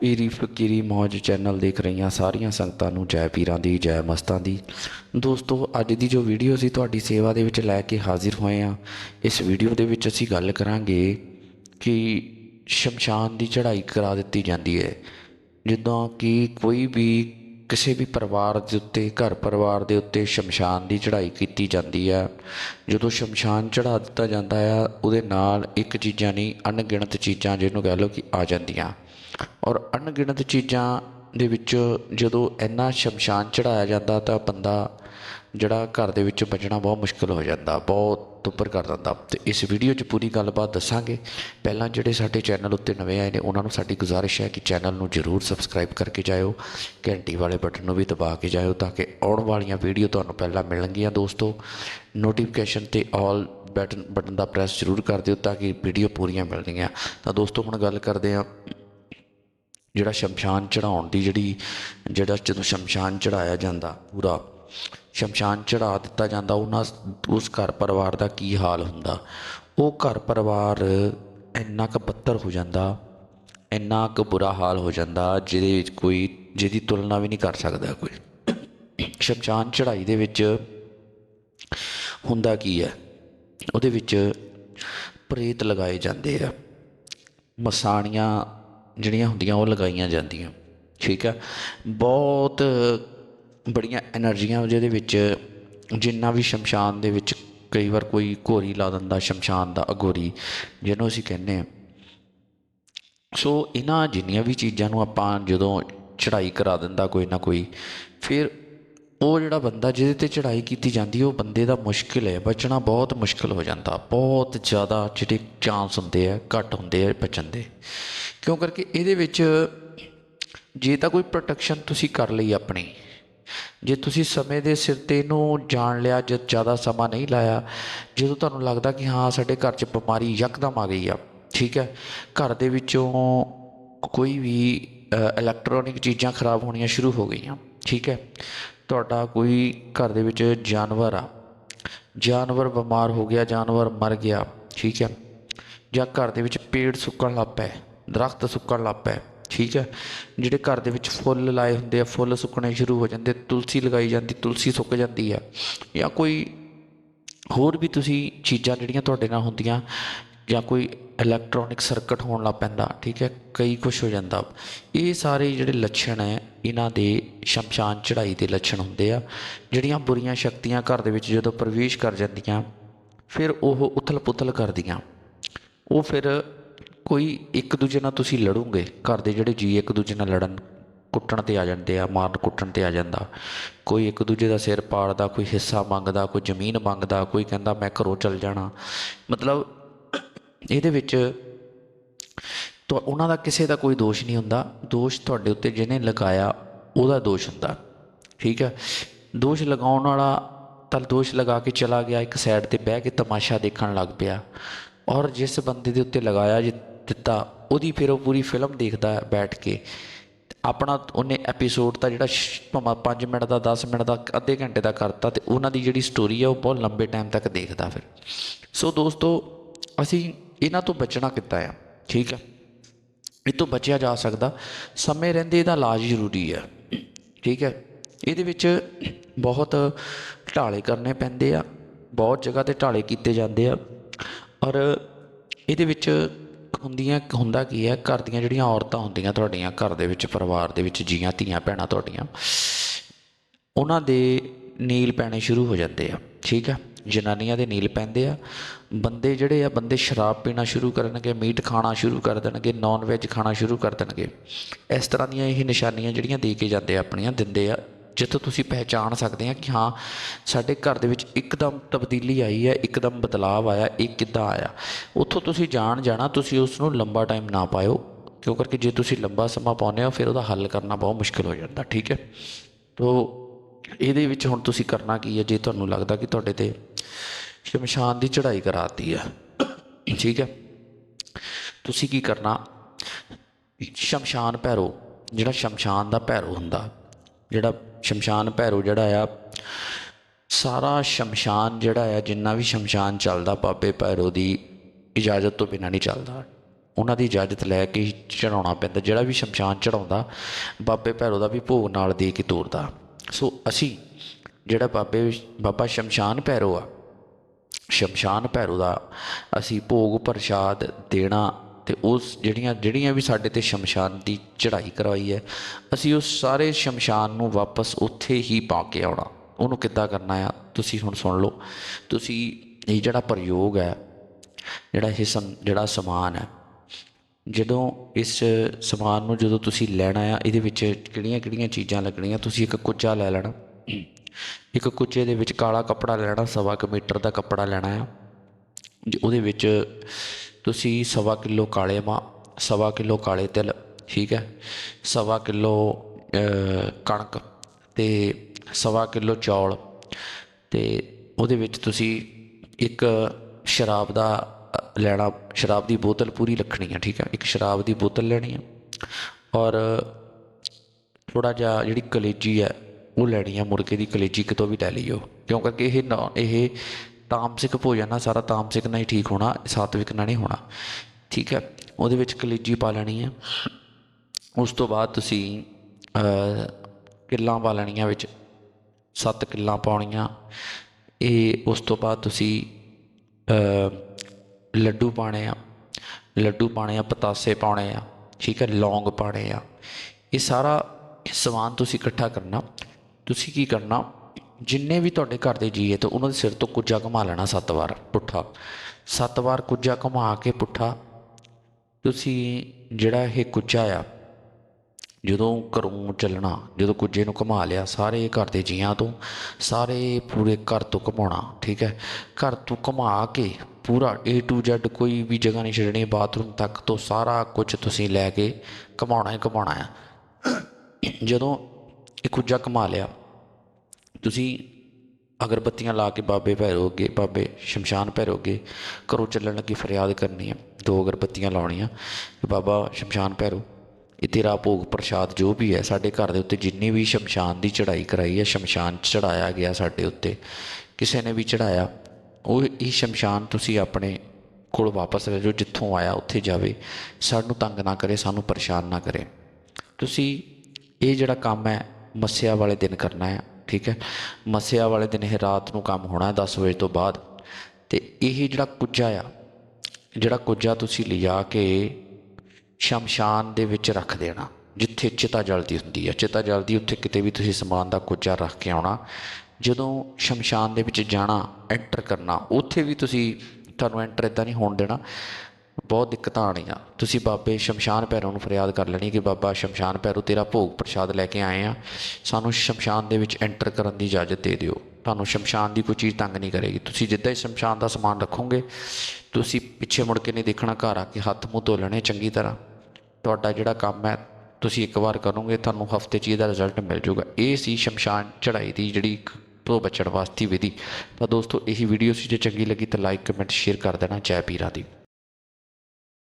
ਪੀਰੀ ਫਕੀਰੀ ਮੌਜ ਚੈਨਲ ਦੇਖ ਰਹੀਆਂ ਸਾਰੀਆਂ ਸੰਗਤਾਂ ਨੂੰ ਜੈ ਪੀਰਾਂ ਦੀ, ਜੈ ਮਸਤਾਂ ਦੀ। ਦੋਸਤੋ, ਅੱਜ ਦੀ ਜੋ ਵੀਡੀਓ ਸੀ ਤੁਹਾਡੀ ਸੇਵਾ ਦੇ ਵਿੱਚ ਲੈ ਕੇ ਹਾਜ਼ਰ ਹੋਏ ਆ ਇਸ ਵੀਡੀਓ ਦੇ ਵਿੱਚ ਅਸੀਂ ਗੱਲ ਕਰਾਂਗੇ ਕਿ ਸ਼ਮਸ਼ਾਨ ਦੀ ਚੜ੍ਹਾਈ ਕਰਾ ਦਿੱਤੀ ਜਾਂਦੀ ਹੈ। ਜਿੱਦਾਂ ਕਿ ਕੋਈ ਵੀ ਕਿਸੇ ਵੀ ਪਰਿਵਾਰ ਦੇ ਉੱਤੇ, ਘਰ ਪਰਿਵਾਰ ਦੇ ਉੱਤੇ ਸ਼ਮਸ਼ਾਨ ਦੀ ਚੜ੍ਹਾਈ ਕੀਤੀ ਜਾਂਦੀ ਆ ਜਦੋਂ ਸ਼ਮਸ਼ਾਨ ਚੜ੍ਹਾ ਦਿੱਤਾ ਜਾਂਦਾ ਆ ਉਹਦੇ ਨਾਲ ਇੱਕ ਚੀਜ਼ਾਂ ਨਹੀਂ, ਅਣਗਿਣਤ ਚੀਜ਼ਾਂ ਜਿਹਨੂੰ ਕਹਿ ਲਓ ਕਿ ਆ ਜਾਂਦੀਆਂ। ਔਰ ਅਣਗਿਣਤ ਚੀਜ਼ਾਂ ਦੇ ਵਿੱਚ ਜਦੋਂ ਇੰਨਾ ਸ਼ਮਸ਼ਾਨ ਚੜਾਇਆ ਜਾਂਦਾ ਤਾਂ ਬੰਦਾ ਜਿਹੜਾ ਘਰ ਦੇ ਵਿੱਚ ਬਚਣਾ ਬਹੁਤ ਮੁਸ਼ਕਲ ਹੋ ਜਾਂਦਾ, ਬਹੁਤ ਉੱਪਰ ਕਰ ਦਿੰਦਾ। ਤੇ ਇਸ ਵੀਡੀਓ 'ਚ ਪੂਰੀ ਗੱਲਬਾਤ ਦੱਸਾਂਗੇ। ਪਹਿਲਾਂ ਜਿਹੜੇ ਸਾਡੇ ਚੈਨਲ ਉੱਤੇ ਨਵੇਂ ਆਏ ਨੇ, ਉਹਨਾਂ ਨੂੰ ਸਾਡੀ ਗੁਜ਼ਾਰਿਸ਼ ਹੈ ਕਿ ਚੈਨਲ ਨੂੰ ਜਰੂਰ ਸਬਸਕ੍ਰਾਈਬ ਕਰਕੇ ਜਾਇਓ, ਘੰਟੀ ਵਾਲੇ ਬਟਨ ਨੂੰ ਵੀ ਦਬਾ ਕੇ ਜਾਇਓ ਤਾਂ ਕਿ ਆਉਣ ਵਾਲੀਆਂ ਵੀਡੀਓ ਤੁਹਾਨੂੰ ਪਹਿਲਾਂ ਮਿਲਣਗੀਆਂ ਦੋਸਤੋ। ਨੋਟੀਫਿਕੇਸ਼ਨ ਤੇ ਆਲ ਬਟਨ ਬਟਨ ਦਾ ਪ੍ਰੈਸ ਜਰੂਰ ਕਰ ਦਿਓ ਤਾਂ ਕਿ ਵੀਡੀਓ ਪੂਰੀਆਂ ਮਿਲਣਗੀਆਂ। ਤਾਂ ਦੋਸਤੋ ਹੁਣ ਗੱਲ ਕਰਦੇ ਹਾਂ ਜਿਹੜਾ ਸ਼ਮਸ਼ਾਨ ਚੜਾਉਣ ਦੀ ਜਿਹੜੀ, ਜਿਹੜਾ ਜਦੋਂ ਸ਼ਮਸ਼ਾਨ ਚੜਾਇਆ ਜਾਂਦਾ ਪੂਰਾ ਸ਼ਮਸ਼ਾਨ ਚੜਾ ਦਿੱਤਾ ਜਾਂਦਾ, ਉਹਨਾਂ ਉਸ ਘਰ ਪਰਿਵਾਰ ਦਾ ਕੀ ਹਾਲ ਹੁੰਦਾ? ਉਹ ਘਰ ਪਰਿਵਾਰ ਇੰਨਾ ਕੁ ਬੱਤਰ ਹੋ ਜਾਂਦਾ, ਇੰਨਾ ਕੁ ਬੁਰਾ ਹਾਲ ਹੋ ਜਾਂਦਾ, ਜਿਹਦੇ ਵਿੱਚ ਕੋਈ, ਜਿਹਦੀ ਤੁਲਨਾ ਵੀ ਨਹੀਂ ਕਰ ਸਕਦਾ ਕੋਈ। ਸ਼ਮਸ਼ਾਨ ਚੜਾਈ ਦੇ ਵਿੱਚ ਹੁੰਦਾ ਕੀ ਹੈ? ਉਹਦੇ ਵਿੱਚ ਪ੍ਰੇਤ ਲਗਾਏ ਜਾਂਦੇ ਆ। ਮਸਾਣੀਆਂ ਜਿਹੜੀਆਂ ਹੁੰਦੀਆਂ, ਉਹ ਲਗਾਈਆਂ ਜਾਂਦੀਆਂ। ਠੀਕ ਆ ਬਹੁਤ ਬੜੀਆਂ ਐਨਰਜੀਆਂ ਜਿਹਦੇ ਵਿੱਚ, ਜਿੰਨਾ ਵੀ ਸ਼ਮਸ਼ਾਨ ਦੇ ਵਿੱਚ ਕਈ ਵਾਰ ਕੋਈ ਘੋਰੀ ਲਾ ਦਿੰਦਾ, ਸ਼ਮਸ਼ਾਨ ਦਾ ਅਗੋਰੀ, ਜਿਹਨੂੰ ਅਸੀਂ ਕਹਿੰਦੇ ਹਾਂ। ਸੋ ਇਹਨਾਂ ਜਿੰਨੀਆਂ ਵੀ ਚੀਜ਼ਾਂ ਨੂੰ ਆਪਾਂ ਜਦੋਂ ਚੜਾਈ ਕਰਾ ਦਿੰਦਾ ਕੋਈ ਨਾ ਕੋਈ, ਫਿਰ ਉਹ ਜਿਹੜਾ ਬੰਦਾ ਜਿਹਦੇ ਤੇ ਚੜਾਈ ਕੀਤੀ ਜਾਂਦੀ ਉਹ ਬੰਦੇ ਦਾ ਮੁਸ਼ਕਿਲ ਹੈ, ਬਚਣਾ ਬਹੁਤ ਮੁਸ਼ਕਿਲ ਹੋ ਜਾਂਦਾ। ਬਹੁਤ ਜ਼ਿਆਦਾ ਜਿਹੜੇ ਚਾਂਸ ਹੁੰਦੇ ਆ, ਘੱਟ ਹੁੰਦੇ ਆ ਬਚਣ ਦੇ। ਕਿਉਂ ਕਰਕੇ ਇਹਦੇ ਵਿੱਚ ਜੇ ਤਾਂ ਕੋਈ ਪ੍ਰੋਟੈਕਸ਼ਨ ਤੁਸੀਂ ਕਰ ਲਈ ਆਪਣੀ ਜੇ ਤੁਸੀਂ ਸਮੇਂ ਦੇ ਸਿਰ ਤੇ ਇਹਨੂੰ ਜਾਣ ਲਿਆ ਜਦ ਜ਼ਿਆਦਾ ਸਮਾਂ ਨਹੀਂ ਲਾਇਆ, ਜਦੋਂ ਤੁਹਾਨੂੰ ਲੱਗਦਾ ਕਿ ਹਾਂ, ਸਾਡੇ ਘਰ 'ਚ ਬਿਮਾਰੀ ਯਕਦਮ ਆ ਗਈ ਆ, ਠੀਕ ਹੈ, ਘਰ ਦੇ ਵਿੱਚੋਂ ਕੋਈ ਵੀ ਇਲੈਕਟ੍ਰੋਨਿਕ ਚੀਜ਼ਾਂ ਖਰਾਬ ਹੋਣੀਆਂ ਸ਼ੁਰੂ ਹੋ ਗਈਆਂ, ਠੀਕ ਹੈ, ਤੁਹਾਡਾ ਕੋਈ ਘਰ ਦੇ ਵਿੱਚ ਜਾਨਵਰ ਆ, ਜਾਨਵਰ ਬਿਮਾਰ ਹੋ ਗਿਆ, ਜਾਨਵਰ ਮਰ ਗਿਆ, ਠੀਕ ਹੈ, ਜਾਂ ਘਰ ਦੇ ਵਿੱਚ ਪੇੜ ਸੁੱਕਣ ਲੱਗ ਪਏ, ਦਰਖਤ ਸੁੱਕਣ ਲੱਗ ਪਏ ਠੀਕ ਹੈ ਜਿਹੜੇ ਘਰ ਦੇ ਵਿੱਚ ਫੁੱਲ ਲਾਏ ਹੁੰਦੇ ਆ, ਫੁੱਲ ਸੁੱਕਣੇ ਸ਼ੁਰੂ ਹੋ ਜਾਂਦੇ ਤੁਲਸੀ ਲਗਾਈ ਜਾਂਦੀ, ਤੁਲਸੀ ਸੁੱਕ ਜਾਂਦੀ ਆ, ਜਾਂ ਕੋਈ ਹੋਰ ਵੀ ਤੁਸੀਂ ਚੀਜ਼ਾਂ ਜਿਹੜੀਆਂ ਤੁਹਾਡੇ ਨਾਲ ਹੁੰਦੀਆਂ, ਜਾਂ ਕੋਈ ਇਲੈਕਟ੍ਰੋਨਿਕ ਸਰਕਟ ਹੋਣ ਲੱਗ ਪੈਂਦਾ, ਠੀਕ ਹੈ, ਕਈ ਕੁਝ ਹੋ ਜਾਂਦਾ। ਇਹ ਸਾਰੇ ਜਿਹੜੇ ਲੱਛਣ ਹੈ, ਇਹਨਾਂ ਦੇ ਸ਼ਮਸ਼ਾਨ ਚੜ੍ਹਾਈ ਦੇ ਲੱਛਣ ਹੁੰਦੇ ਆ, ਜਿਹੜੀਆਂ ਬੁਰੀਆਂ ਸ਼ਕਤੀਆਂ ਘਰ ਦੇ ਵਿੱਚ ਜਦੋਂ ਪ੍ਰਵੇਸ਼ ਕਰ ਜਾਂਦੀਆਂ, ਫਿਰ ਉਹ ਉਥਲ-ਪੁਥਲ ਕਰਦੀਆਂ। ਉਹ ਫਿਰ ਕੋਈ ਇੱਕ ਦੂਜੇ ਨਾਲ ਤੁਸੀਂ ਲੜੋਗੇ, ਘਰ ਦੇ ਜਿਹੜੇ ਜੀ ਇੱਕ ਦੂਜੇ ਨਾਲ ਲੜਨ, ਕੁੱਟਣ ਤੇ ਆ ਜਾਂਦੇ ਆ, ਮਾਰਨ ਕੁੱਟਣ ਤੇ ਆ ਜਾਂਦਾ। ਕੋਈ ਇੱਕ ਦੂਜੇ ਦਾ ਸਿਰ ਪਾੜਦਾ, ਕੋਈ ਹਿੱਸਾ ਮੰਗਦਾ, ਕੋਈ ਜ਼ਮੀਨ ਮੰਗਦਾ, ਕੋਈ ਕਹਿੰਦਾ, ਮੈਂ ਘਰੋਂ ਚਲ ਜਾਣਾ। ਮਤਲਬ ਇਹਦੇ ਵਿੱਚ ਤਾਂ, ਉਹਨਾਂ ਦਾ ਕਿਸੇ ਦਾ ਕੋਈ ਦੋਸ਼ ਨਹੀਂ ਹੁੰਦਾ। ਦੋਸ਼ ਤੁਹਾਡੇ ਉੱਤੇ ਜਿਹਨੇ ਲਗਾਇਆ, ਉਹਦਾ ਦੋਸ਼ ਹੁੰਦਾ। ਠੀਕ ਹੈ? ਦੋਸ਼ ਲਗਾਉਣ ਵਾਲਾ ਤਾਂ ਦੋਸ਼ ਲਗਾ ਕੇ ਚਲਾ ਗਿਆ, ਇੱਕ ਸਾਈਡ ਤੇ ਬਹਿ ਕੇ ਤਮਾਸ਼ਾ ਦੇਖਣ ਲੱਗ ਪਿਆ। ਔਰ ਜਿਸ ਬੰਦੇ ਦੇ ਉੱਤੇ ਲਗਾਇਆ, ਜਿ- ਦਿੱਤਾ, ਉਹਦੀ ਫਿਰ ਉਹ ਪੂਰੀ ਫਿਲਮ ਦੇਖਦਾ ਬੈਠ ਕੇ। ਆਪਣਾ ਉਹਨੇ ਐਪੀਸੋਡ ਤਾਂ ਜਿਹੜਾ ਸ਼- ਭਾਵੇਂ 5 ਮਿੰਟ ਦਾ 10 ਮਿੰਟ ਦਾ, ਅੱਧੇ ਘੰਟੇ ਦਾ ਕਰਤਾ ਤੇ ਉਹਨਾਂ ਦੀ ਜਿਹੜੀ ਸਟੋਰੀ ਆ ਉਹ ਬਹੁਤ ਲੰਬੇ ਟਾਈਮ ਤੱਕ ਦੇਖਦਾ ਫਿਰ। ਸੋ ਦੋਸਤੋ, ਅਸੀਂ ਇਹਨਾਂ ਤੋਂ ਬਚਣਾ ਕਿੱਦਾਂ ਆ? ਠੀਕ ਹੈ ਇਹ ਤੋਂ ਬਚਿਆ ਜਾ ਸਕਦਾ। ਸਮੇਂ ਰਹਿੰਦੇ ਇਹਦਾ ਇਲਾਜ ਜ਼ਰੂਰੀ ਆ। ਠੀਕ ਹੈ ਇਹਦੇ ਵਿੱਚ ਬਹੁਤ ਢਾਲੇ ਕਰਨੇ ਪੈਂਦੇ ਆ, ਬਹੁਤ ਜਗ੍ਹਾ ਤੇ ਢਾਲੇ ਕੀਤੇ ਜਾਂਦੇ ਆ। ਔਰ ਇਹਦੇ ਵਿੱਚ ਹੁੰਦੀਆਂ, ਹੁੰਦਾ ਕੀ ਹੈ, ਘਰ ਦੀਆਂ ਜਿਹੜੀਆਂ ਔਰਤਾਂ ਹੁੰਦੀਆਂ ਤੁਹਾਡੀਆਂ, ਘਰ ਦੇ ਵਿੱਚ, ਪਰਿਵਾਰ ਦੇ ਵਿੱਚ, ਜੀਆਂ, ਧੀਆਂ, ਭੈਣਾਂ ਤੁਹਾਡੀਆਂ, ਉਹਨਾਂ ਦੇ ਨੀਲ ਪੈਣੇ ਸ਼ੁਰੂ ਹੋ ਜਾਂਦੇ ਆ, ਠੀਕ ਆ ਜਨਾਨੀਆਂ ਦੇ ਨੀਲ ਪੈਂਦੇ ਆ, ਬੰਦੇ ਜਿਹੜੇ ਆ, ਬੰਦੇ ਸ਼ਰਾਬ ਪੀਣਾ ਸ਼ੁਰੂ ਕਰਨਗੇ ਮੀਟ ਖਾਣਾ ਸ਼ੁਰੂ ਕਰ ਦੇਣਗੇ ਨਾਨ ਵੈਜ ਖਾਣਾ ਸ਼ੁਰੂ ਕਰ ਦੇਣਗੇ, ਇਸ ਤਰ੍ਹਾਂ ਦੀਆਂ ਇਹ ਨਿਸ਼ਾਨੀਆਂ ਜਿਹੜੀਆਂ ਦੇ ਕੇ ਜਾਂਦੇ ਆ, ਆਪਣੀਆਂ, ਦਿੰਦੇ ਆ ਜਿੱਥੋਂ ਤੁਸੀਂ ਪਹਿਚਾਣ ਸਕਦੇ ਆ ਕਿ ਹਾਂ, ਸਾਡੇ ਘਰ ਦੇ ਵਿੱਚ ਇੱਕਦਮ ਤਬਦੀਲੀ ਆਈ ਹੈ ਇੱਕਦਮ ਬਦਲਾਅ ਆਇਆ, ਇਹ ਕਿੱਦਾਂ ਆਇਆ? ਉੱਥੋਂ ਤੁਸੀਂ ਜਾਣ ਜਾਣਾ, ਤੁਸੀਂ ਉਸ ਨੂੰ ਲੰਬਾ ਟਾਈਮ ਨਾ ਪਾਇਓ, ਕਿਉਂ ਕਰਕੇ ਜੇ ਤੁਸੀਂ ਲੰਬਾ ਸਮਾਂ ਪਾਉਂਦੇ ਹੋ, ਫਿਰ ਉਹਦਾ ਹੱਲ ਕਰਨਾ ਬਹੁਤ ਮੁਸ਼ਕਿਲ ਹੋ ਜਾਂਦਾ, ਠੀਕ ਹੈ? ਤੋ ਇਹਦੇ ਵਿੱਚ ਹੁਣ ਤੁਸੀਂ ਕਰਨਾ ਕੀ ਹੈ ਜੇ ਤੁਹਾਨੂੰ ਲੱਗਦਾ ਕਿ ਤੁਹਾਡੇ ਤੇ ਸ਼ਮਸ਼ਾਨ ਦੀ ਚੜ੍ਹਾਈ ਕਰਾਤੀ ਹੈ ਠੀਕ ਹੈ? ਤੁਸੀਂ ਕੀ ਕਰਨਾ? ਸ਼ਮਸ਼ਾਨ ਭੈਰੋ, ਜਿਹੜਾ ਸ਼ਮਸ਼ਾਨ ਦਾ ਭੈਰੋ ਹੁੰਦਾ ਜਿਹੜਾ ਸ਼ਮਸ਼ਾਨ ਭੈਰੋ ਜਿਹੜਾ ਆ, ਸਾਰਾ ਸ਼ਮਸ਼ਾਨ ਜਿਹੜਾ ਆ, ਜਿੰਨਾ ਵੀ ਸ਼ਮਸ਼ਾਨ ਚੱਲਦਾ ਬਾਬੇ ਭੈਰੋ ਦੀ, ਇਜਾਜ਼ਤ ਤੋਂ ਬਿਨਾਂ ਨਹੀਂ ਚੱਲਦਾ। ਉਹਨਾਂ ਦੀ ਇਜਾਜ਼ਤ ਲੈ ਕੇ ਹੀ ਚੜਾਉਣਾ ਪੈਂਦਾ, ਜਿਹੜਾ ਵੀ ਸ਼ਮਸ਼ਾਨ ਚੜਾਉਂਦਾ ਬਾਬੇ ਭੈਰੋ ਦਾ ਵੀ ਭੋਗ ਨਾਲ ਦੇ ਕੇ ਤੋਰਦਾ। ਸੋ ਅਸੀਂ ਜਿਹੜਾ ਬਾਬੇ, ਬਾਬਾ ਸ਼ਮਸ਼ਾਨ ਭੈਰੋ ਆ, ਸ਼ਮਸ਼ਾਨ ਭੈਰੋ ਦਾ ਅਸੀਂ ਭੋਗ ਪ੍ਰਸ਼ਾਦ ਦੇਣਾ ਤੇ ਉਸ ਜਿਹੜੀਆਂ ਜਿਹੜੀਆਂ ਵੀ ਸਾਡੇ ਤੇ ਸ਼ਮਸ਼ਾਨ ਦੀ ਚੜ੍ਹਾਈ ਕਰਵਾਈ ਹੈ, ਅਸੀਂ ਉਸ ਸਾਰੇ ਸ਼ਮਸ਼ਾਨ ਨੂੰ ਵਾਪਸ ਉੱਥੇ ਹੀ ਪਾ ਕੇ ਆਉਣਾ। ਉਹਨੂੰ ਕਿੱਦਾਂ ਕਰਨਾ ਆ? ਤੁਸੀਂ ਹੁਣ ਸੁਣ ਲਓ। ਤੁਸੀਂ ਇਹ ਜਿਹੜਾ ਪ੍ਰਯੋਗ ਹੈ, ਜਿਹੜਾ ਇਹ ਸਮ, ਜਿਹੜਾ ਸਮਾਨ ਹੈ, ਜਦੋਂ ਇਸ ਸਮਾਨ ਨੂੰ ਜਦੋਂ ਤੁਸੀਂ ਲੈਣਾ ਆ, ਇਹਦੇ ਵਿੱਚ ਕਿਹੜੀਆਂ ਕਿਹੜੀਆਂ ਚੀਜ਼ਾਂ ਲੱਗਣੀਆਂ? ਤੁਸੀਂ ਇੱਕ ਕੁੱਚਾ ਲੈ ਲੈਣਾ। ਇੱਕ ਕੁੱਚੇ ਦੇ ਵਿੱਚ ਕਾਲਾ ਕੱਪੜਾ ਲੈਣਾ, ਸਵਾ ਕੁ ਮੀਟਰ ਦਾ ਕੱਪੜਾ ਲੈਣਾ ਆ। ਜ- ਉਹਦੇ ਵਿੱਚ ਤੁਸੀਂ ਸਵਾ ਕਿਲੋ ਕਾਲੇ ਮਾਂ, ਸਵਾ ਕਿਲੋ ਕਾਲੇ ਤਿਲ, ਠੀਕ ਹੈ? ਸਵਾ ਕਿਲੋ ਕਣਕ ਤੇ ਸਵਾ ਕਿਲੋ ਚੌਲ ਤੇ ਉਹਦੇ ਵਿੱਚ ਤੁਸੀਂ ਇੱਕ ਸ਼ਰਾਬ ਦਾ ਲੈਣਾ, ਸ਼ਰਾਬ ਦੀ ਬੋਤਲ ਪੂਰੀ ਰੱਖਣੀ ਹੈ, ਠੀਕ ਹੈ? ਇੱਕ ਸ਼ਰਾਬ ਦੀ ਬੋਤਲ ਲੈਣੀ ਹੈ ਔਰ ਥੋੜਾ ਜਿਹਾ ਜਿਹੜੀ ਕਲੇਜੀ ਹੈ, ਉਹ ਲੈਣੀ ਹੈ, ਮੁਰਗੇ ਦੀ ਕਲੇਜੀ ਕਿਤੋਂ ਵੀ ਲੈ ਲਈਓ। ਕਿਉਂ? ਕਰਕੇ ਇਹ ਨਾ- ਇਹ ਤਾਮਸਿਕ ਭੋਜਨ ਆ, ਸਾਰਾ ਤਾਮਸਿਕ ਨਾਲ ਹੀ ਠੀਕ ਹੋਣਾ, ਸਾਤਵਿਕ ਨਾਲ ਨਹੀਂ ਹੋਣਾ। ਠੀਕ ਹੈ, ਉਹਦੇ ਵਿੱਚ ਕਲੇਜੀ ਪਾ ਲੈਣੀ ਹੈ। ਉਸ ਤੋਂ ਬਾਅਦ ਤੁਸੀਂ ਕਿੱਲਾਂ ਪਾ ਲੈਣੀਆਂ ਵਿੱਚ, ਸੱਤ ਕਿੱਲਾਂ ਪਾਉਣੀਆਂ। ਇਹ ਉਸ ਤੋਂ ਬਾਅਦ ਤੁਸੀਂ ਲੱਡੂ ਪਾਣੇ ਆ। ਲੱਡੂ ਪਾਣੇ ਆ, ਪਤਾਸੇ ਪਾਉਣੇ ਆ, ਠੀਕ ਹੈ, ਲੌਂਗ ਪਾਣੇ ਆ। ਇਹ ਸਾਰਾ ਸਮਾਨ ਤੁਸੀਂ ਇਕੱਠਾ ਕਰਨਾ। ਤੁਸੀਂ ਕੀ ਕਰਨਾ? ਜਿੰਨੇ ਵੀ ਤੁਹਾਡੇ ਘਰ ਦੇ ਜੀਏ ਤੇ ਉਹਨਾਂ ਦੇ ਸਿਰ ਤੋਂ ਕੁੱਜਾ ਘੁਮਾ ਲੈਣਾ ਸੱਤ ਵਾਰ ਪੁੱਠਾ। ਸੱਤ ਵਾਰ ਕੁੱਜਾ ਘੁਮਾ ਕੇ ਪੁੱਠਾ। ਤੁਸੀਂ ਜਿਹੜਾ ਇਹ ਕੁੱਜਾ ਆ, ਜਦੋਂ ਘਰੋਂ ਚੱਲਣਾ, ਜਦੋਂ ਕੁੱਜੇ ਨੂੰ ਘੁਮਾ ਲਿਆ ਸਾਰੇ ਘਰ ਦੇ ਜੀਆਂ ਤੋਂ, ਸਾਰੇ ਪੂਰੇ ਘਰ ਤੋਂ ਘੁਮਾਉਣਾ, ਠੀਕ ਹੈ? ਘਰ ਤੋਂ ਘੁਮਾ ਕੇ ਪੂਰਾ A to Z ਕੋਈ ਵੀ ਜਗ੍ਹਾ ਨਹੀਂ ਛੱਡਣੀ, ਬਾਥਰੂਮ ਤੱਕ ਤੋਂ ਸਾਰਾ ਕੁਝ ਤੁਸੀਂ ਲੈ ਕੇ ਘੁਮਾਉਣਾ ਹੀ ਘੁਮਾਉਣਾ ਆ। ਜਦੋਂ ਇਹ ਕੁੱਜਾ ਘੁਮਾ ਲਿਆ ਤੁਸੀਂ ਅਗਰਬੱਤੀਆਂ ਲਾ ਕੇ ਬਾਬੇ ਭੈਰੋ ਅੱਗੇ ਬਾਬੇ ਸ਼ਮਸ਼ਾਨ ਭੈਰੋ ਅੱਗੇ ਘਰੋਂ ਚੱਲਣ ਲੱਗੀ ਫਰਿਆਦ ਕਰਨੀ ਆ, ਦੋ ਅਗਰਬੱਤੀਆਂ ਲਾਉਣੀਆਂ, ਕਿ ਬਾਬਾ ਸ਼ਮਸ਼ਾਨ ਭੈਰੋ, ਇਹ ਤੇਰਾ ਭੋਗ ਪ੍ਰਸ਼ਾਦ ਜੋ ਵੀ ਹੈ, ਸਾਡੇ ਘਰ ਦੇ ਉੱਤੇ ਜਿੰਨੀ ਵੀ ਸ਼ਮਸ਼ਾਨ ਦੀ ਚੜ੍ਹਾਈ ਕਰਾਈ ਹੈ, ਸ਼ਮਸ਼ਾਨ 'ਚ ਚੜਾਇਆ ਗਿਆ ਸਾਡੇ ਉੱਤੇ, ਕਿਸੇ ਨੇ ਵੀ ਚੜਾਇਆ ਉਹ ਇਹ ਸ਼ਮਸ਼ਾਨ ਤੁਸੀਂ ਆਪਣੇ ਕੋਲ ਵਾਪਸ ਲੈ ਜਾਓ, ਜਿੱਥੋਂ ਆਇਆ ਉੱਥੇ ਜਾਵੇ, ਸਾਨੂੰ ਤੰਗ ਨਾ ਕਰੇ, ਸਾਨੂੰ ਪਰੇਸ਼ਾਨ ਨਾ ਕਰੇ। ਤੁਸੀਂ ਇਹ ਜਿਹੜਾ ਕੰਮ ਹੈ, ਮੱਸਿਆ ਵਾਲੇ ਦਿਨ ਕਰਨਾ ਹੈ ਠੀਕ ਹੈ। ਮੱਸਿਆ ਵਾਲੇ ਦਿਨ ਇਹ ਰਾਤ ਨੂੰ ਕੰਮ ਹੋਣਾ ਹੈ 10 ਵਜੇ ਤੋਂ ਬਾਅਦ। ਤੇ ਇਹ ਜਿਹੜਾ ਕੁੱਜਾ ਆ, ਜਿਹੜਾ ਕੁੱਜਾ ਤੁਸੀਂ ਲਿਜਾ ਕੇ ਸ਼ਮਸ਼ਾਨ ਦੇ ਵਿੱਚ ਰੱਖ ਦੇਣਾ, ਜਿੱਥੇ ਚਿਤਾ ਜਲਦੀ ਹੁੰਦੀ ਹੈ ਚਿਤਾ ਜਲਦੀ ਉੱਥੇ ਕਿਤੇ ਵੀ ਤੁਸੀਂ ਸਮਾਨ ਦਾ ਕੁੱਜਾ ਰੱਖ ਕੇ ਆਉਣਾ, ਜਦੋਂ ਸ਼ਮਸ਼ਾਨ ਦੇ ਵਿੱਚ ਜਾਣਾ ਐਂਟਰ ਕਰਨਾ, ਉੱਥੇ ਵੀ ਤੁਸੀਂ ਤੁਹਾਨੂੰ ਐਂਟਰ ਇਦਾਂ ਨਹੀਂ ਹੋਣ ਦੇਣਾ। ਬਹੁਤ ਦਿੱਕਤਾਂ ਆਣੀਆਂ ਤੁਸੀਂ ਬਾਬੇ ਸ਼ਮਸ਼ਾਨ ਭੈਰੋਂ ਨੂੰ ਫਰਿਆਦ ਕਰ ਲੈਣੀ ਕਿ ਬਾਬਾ ਸ਼ਮਸ਼ਾਨ ਭੈਰੋ ਤੇਰਾ ਭੋਗ ਪ੍ਰਸ਼ਾਦ ਲੈ ਕੇ ਆਏ ਆ। ਸਾਨੂੰ ਸ਼ਮਸ਼ਾਨ ਦੇ ਵਿੱਚ ਐਂਟਰ ਕਰਨ ਦੀ ਇਜਾਜ਼ਤ ਦੇ ਦਿਓ। ਤੁਹਾਨੂੰ ਸ਼ਮਸ਼ਾਨ ਦੀ ਕੋਈ ਚੀਜ਼ ਤੰਗ ਨਹੀਂ ਕਰੇਗੀ। ਤੁਸੀਂ ਜਿੱਦਾਂ ਹੀ ਸ਼ਮਸ਼ਾਨ ਦਾ ਸਮਾਨ ਰੱਖੋਗੇ, ਤੁਸੀਂ ਪਿੱਛੇ ਮੁੜ ਕੇ ਨਹੀਂ ਦੇਖਣਾ ਘਰ ਆ ਕੇ ਹੱਥ ਮੂੰਹ ਧੋ ਲੈਣੇ ਚੰਗੀ ਤਰ੍ਹਾਂ। ਤੁਹਾਡਾ ਜਿਹੜਾ ਕੰਮ ਹੈ, ਤੁਸੀਂ ਇੱਕ ਵਾਰ ਕਰੋਗੇ, ਤੁਹਾਨੂੰ ਹਫ਼ਤੇ 'ਚ ਇਹਦਾ ਰਿਜ਼ਲਟ ਮਿਲ ਜਾਊਗਾ। ਇਹ ਸੀ ਸ਼ਮਸ਼ਾਨ ਚੜ੍ਹਾਈ ਦੀ ਜਿਹੜੀ ਇੱਕ ਤੋਂ ਬਚਣ ਵਾਸਤੇ ਵਿਧੀ। ਤਾਂ ਦੋਸਤੋ, ਇਹੀ ਵੀਡੀਓ ਸੀ ਜੇ ਚੰਗੀ ਲੱਗੀ ਤਾਂ ਲਾਈਕ ਕਮੈਂਟ ਸ਼ੇਅਰ ਕਰ ਦੇਣਾ। ਜੈ ਪੀਰਾਂ ਦੀ।